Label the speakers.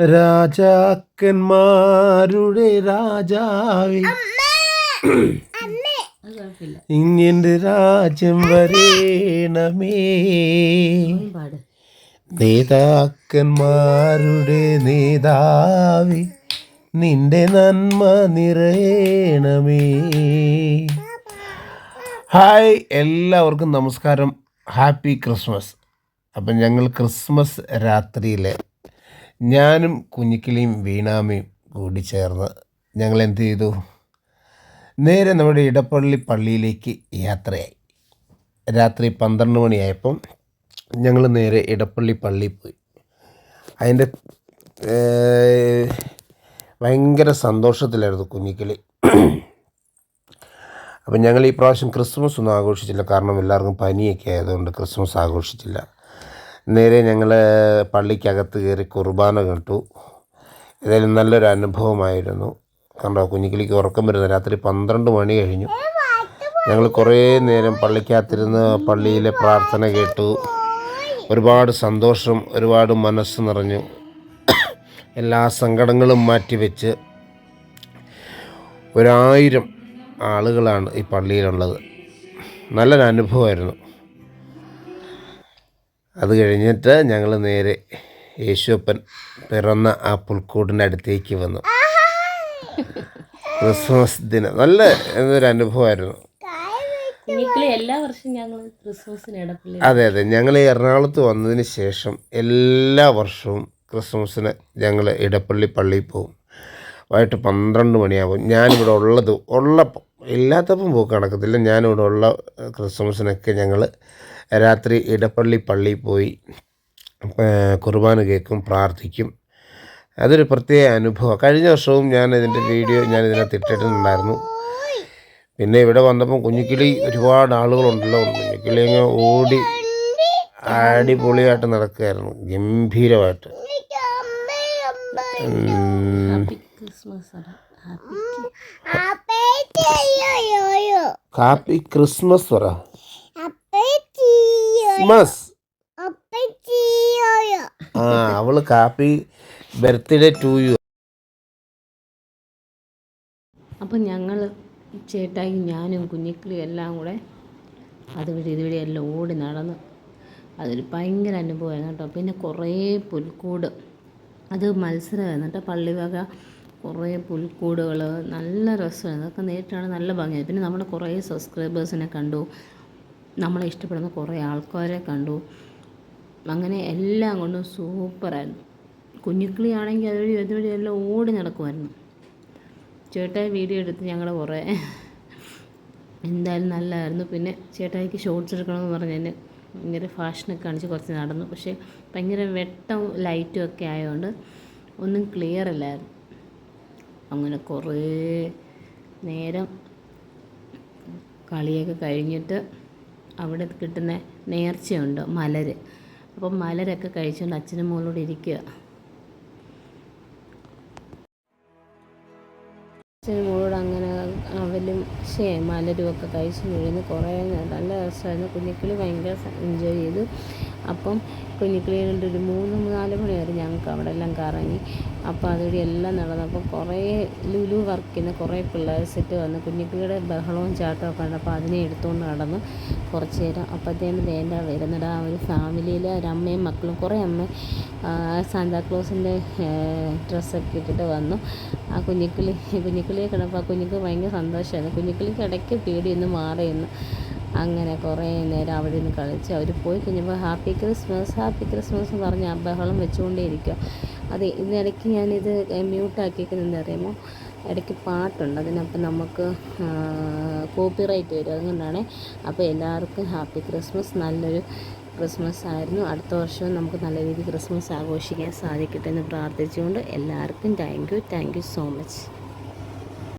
Speaker 1: രാജാക്കന്മാരുടെ രാജാവേ. ഇങ്ങനെ രാജ്യം വരേണമേ. നേതാക്കന്മാരുടെ നേതാവി നിന്റെ നന്മ നിറയണമേ. ഹായ് എല്ലാവർക്കും നമസ്കാരം. Happy Christmas. അപ്പം ഞങ്ങൾ ക്രിസ്മസ് രാത്രിയിൽ ഞാനും കുഞ്ഞിക്കിളിയും വീണാമയും കൂടി ചേർന്ന് ഞങ്ങൾ എന്ത് ചെയ്തു? നേരെ നമ്മുടെ ഇടപ്പള്ളി പള്ളിയിലേക്ക് യാത്രയായി. രാത്രി പന്ത്രണ്ട് മണിയായപ്പം ഞങ്ങൾ നേരെ ഇടപ്പള്ളി പള്ളിയിൽ പോയി. അതിന്റെ ഭയങ്കര സന്തോഷത്തിലായിരുന്നു കുഞ്ഞിക്കിളി. അപ്പം ഞങ്ങൾ ഈ പ്രാവശ്യം ക്രിസ്മസ് ഒന്നും ആഘോഷിച്ചില്ല. കാരണം എല്ലാവർക്കും പനിയൊക്കെ ആയതുകൊണ്ട് ക്രിസ്മസ് ആഘോഷിച്ചില്ല. നേരെ ഞങ്ങൾ പള്ളിക്കകത്ത് കയറി കുർബാന കേട്ടു. ഏതായാലും നല്ലൊരു അനുഭവമായിരുന്നു. കണ്ടോ കുഞ്ഞിക്കിളിക്ക് ഉറക്കം വരുന്ന. രാത്രി പന്ത്രണ്ട് മണി കഴിഞ്ഞു. ഞങ്ങൾ കുറേ നേരം പള്ളിക്കകത്തിരുന്ന് പള്ളിയിലെ പ്രാർത്ഥന കേട്ടു. ഒരുപാട് സന്തോഷം ഒരുപാട് മനസ്സ് നിറഞ്ഞു. എല്ലാ സങ്കടങ്ങളും മാറ്റിവെച്ച് ഒരായിരം ആളുകളാണ് ഈ പള്ളിയിലുള്ളത്. നല്ലൊരു അനുഭവമായിരുന്നു. അത് കഴിഞ്ഞിട്ട് ഞങ്ങൾ നേരെ യേശുപ്പൻ പിറന്ന ആ പുൽക്കൂടിന്റെ അടുത്തേക്ക് വന്നു. ക്രിസ്മസ് ദിനം. നല്ല ഒരു അനുഭവമായിരുന്നു.
Speaker 2: എല്ലാ വർഷവും ഞങ്ങൾ ക്രിസ്മസിന്
Speaker 1: അതെ അതെ. ഞങ്ങൾ എറണാകുളത്ത് വന്നതിന് ശേഷം എല്ലാ വർഷവും ക്രിസ്മസിന് ഞങ്ങൾ ഇടപ്പള്ളി പള്ളിയിൽ പോകും. വൈകിട്ട് പന്ത്രണ്ട് മണിയാകും ഞാനിവിടെ ഉള്ളത് ഉള്ളപ്പം ഇല്ലാത്തപ്പം പോക്ക് നടക്കത്തില്ല. ഞാനിവിടെ ഉള്ള ക്രിസ്മസിനൊക്കെ ഞങ്ങൾ രാത്രി ഇടപ്പള്ളി പള്ളിയിൽ പോയി കുർബാന കേൾക്കും പ്രാർത്ഥിക്കും. അതൊരു പ്രത്യേക അനുഭവം. കഴിഞ്ഞ വർഷവും ഞാൻ ഇതിന്റെ വീഡിയോ ഞാൻ ഇതിനകത്ത് ഇട്ടിട്ടുണ്ടായിരുന്നു. പിന്നെ ഇവിടെ വന്നപ്പം കുഞ്ഞിക്കിളി ഒരുപാട് ആളുകളുണ്ടല്ലോ. കുഞ്ഞിക്കിളി അങ്ങ് ഓടി അടിപൊളിയായിട്ട് നടക്കുകയായിരുന്നു. ഗംഭീരമായിട്ട്.
Speaker 2: ഹാപ്പി ക്രിസ്മസ് വരാ ഹാപ്പി
Speaker 1: കാപ്പി ക്രിസ്മസ് പറ. ക്രിസ്മസ്. ആ അവൾ കാപ്പി ബർത്ത്ഡേ ടു യു.
Speaker 2: അപ്പം ഞങ്ങൾ ചേട്ടായി ഞാനും കുഞ്ഞിക്കിളിയും എല്ലാം കൂടെ അതുവഴി ഇതുവഴി എല്ലാം ഓടി നടന്നു അതൊരു ഭയങ്കര അനുഭവമായിരുന്നു കേട്ടോ. പിന്നെ കുറേ പുൽക്കൂട്. അത് മത്സരമായിരുന്നു കേട്ടോ. പള്ളി വക കുറേ പുൽക്കൂടുകൾ നല്ല രസമായിരുന്നു. അതൊക്കെ നേരിട്ടാണ് നല്ല ഭംഗിയായി പിന്നെ നമ്മുടെ കുറേ സബ്സ്ക്രൈബേഴ്സിനെ കണ്ടു. നമ്മളെ ഇഷ്ടപ്പെടുന്ന കുറേ ആൾക്കാരെ കണ്ടു. അങ്ങനെ എല്ലാം കൊണ്ടും സൂപ്പറായിരുന്നു. കുഞ്ഞുക്കിളി ആണെങ്കിൽ അതുവഴി അതുവഴി എല്ലാം ഓടി നടക്കുമായിരുന്നു. ചേട്ടായി വീഡിയോ എടുത്ത് ഞങ്ങൾ കുറേ എന്തായാലും നല്ലതായിരുന്നു പിന്നെ ചേട്ടായിക്ക് ഷോർട്സ് എടുക്കണമെന്ന് പറഞ്ഞതിന് ഭയങ്കര ഫാഷനൊക്കെ കാണിച്ച് കുറച്ച് നടന്നു. പക്ഷേ ഭയങ്കര വെട്ടം ലൈറ്റും ഒക്കെ ആയതുകൊണ്ട് ഒന്നും ക്ലിയർ അല്ലായിരുന്നു. അങ്ങനെ കുറേ നേരം കളിയൊക്കെ കഴിഞ്ഞിട്ട് അവിടെ കിട്ടുന്ന നേർച്ചയുണ്ട് മലര്. അപ്പം മലരൊക്കെ കഴിച്ചുകൊണ്ട് അച്ഛനും മോളോട് ഇരിക്കുക. അച്ഛനും മോളോട് അങ്ങനെ അവലും ശേ മലരും ഒക്കെ കഴിച്ചു വീഴുന്നു കുറേ നല്ല രസമായിരുന്നു. കുഞ്ഞിക്കിളി ഭയങ്കര എൻജോയ് ചെയ്തു. അപ്പം കുഞ്ഞിക്കിളിയുടെ ഒരു മൂന്ന് നാല് മണി വരെ ഞങ്ങൾക്ക് അവിടെ എല്ലാം കറങ്ങി. അപ്പോൾ അതുവഴി എല്ലാം നടന്നപ്പോൾ കുറേ ലുലു വർക്ക് ചെയ്യുന്ന കുറേ പിള്ളേർ സെറ്റ് വന്ന് കുഞ്ഞിക്കിളിയുടെ ബഹളവും ചാട്ടവും ഒക്കെ കണ്ടപ്പോൾ അതിനെ എടുത്തുകൊണ്ട് നടന്നു കുറച്ച് നേരം. അപ്പോഴത്തേനും വേണ്ട വരുന്നത് ആ ഒരു ഫാമിലിയിൽ ഒരു അമ്മയും മക്കളും കുറേ അമ്മ സാന്താക്ലോസിന്റെ ഡ്രസ്സൊക്കെ ഇട്ടിട്ട് വന്നു. ആ കുഞ്ഞിക്കിളി കുഞ്ഞിക്കിളിയെ കണ്ടപ്പോൾ ആ കുഞ്ഞിക്ക് ഭയങ്കര സന്തോഷമായിരുന്നു കുഞ്ഞിക്കിളിക്ക് ഇടയ്ക്ക് പേടിയൊന്ന് മാറിയെന്ന് അങ്ങനെ കുറേ നേരം അവിടെ നിന്ന് കളിച്ച് അവർ പോയി കഴിഞ്ഞപ്പോൾ ഹാപ്പി ക്രിസ്മസ് ഹാപ്പി ക്രിസ്മസ് എന്ന് പറഞ്ഞ് ആ ബഹളം വെച്ചുകൊണ്ടേ ഇരിക്കുക അതെ ഇതിനിടയ്ക്ക് ഞാനിത് മ്യൂട്ടാക്കിയിരിക്കുന്നത് അറിയുമോ? ഇടയ്ക്ക് പാട്ടുണ്ട്. അതിനപ്പം നമുക്ക് കോപ്പിറൈറ്റ് വരും. അതുകൊണ്ടാണ് അപ്പോൾ എല്ലാവർക്കും ഹാപ്പി ക്രിസ്മസ്. നല്ലൊരു ക്രിസ്മസ് ആയിരുന്നു. അടുത്ത വർഷവും നമുക്ക് നല്ല രീതിയിൽ ക്രിസ്മസ് ആഘോഷിക്കാൻ സാധിക്കട്ടെ എന്ന് പ്രാർത്ഥിച്ചുകൊണ്ട് എല്ലാവർക്കും thank you. Thank you so much.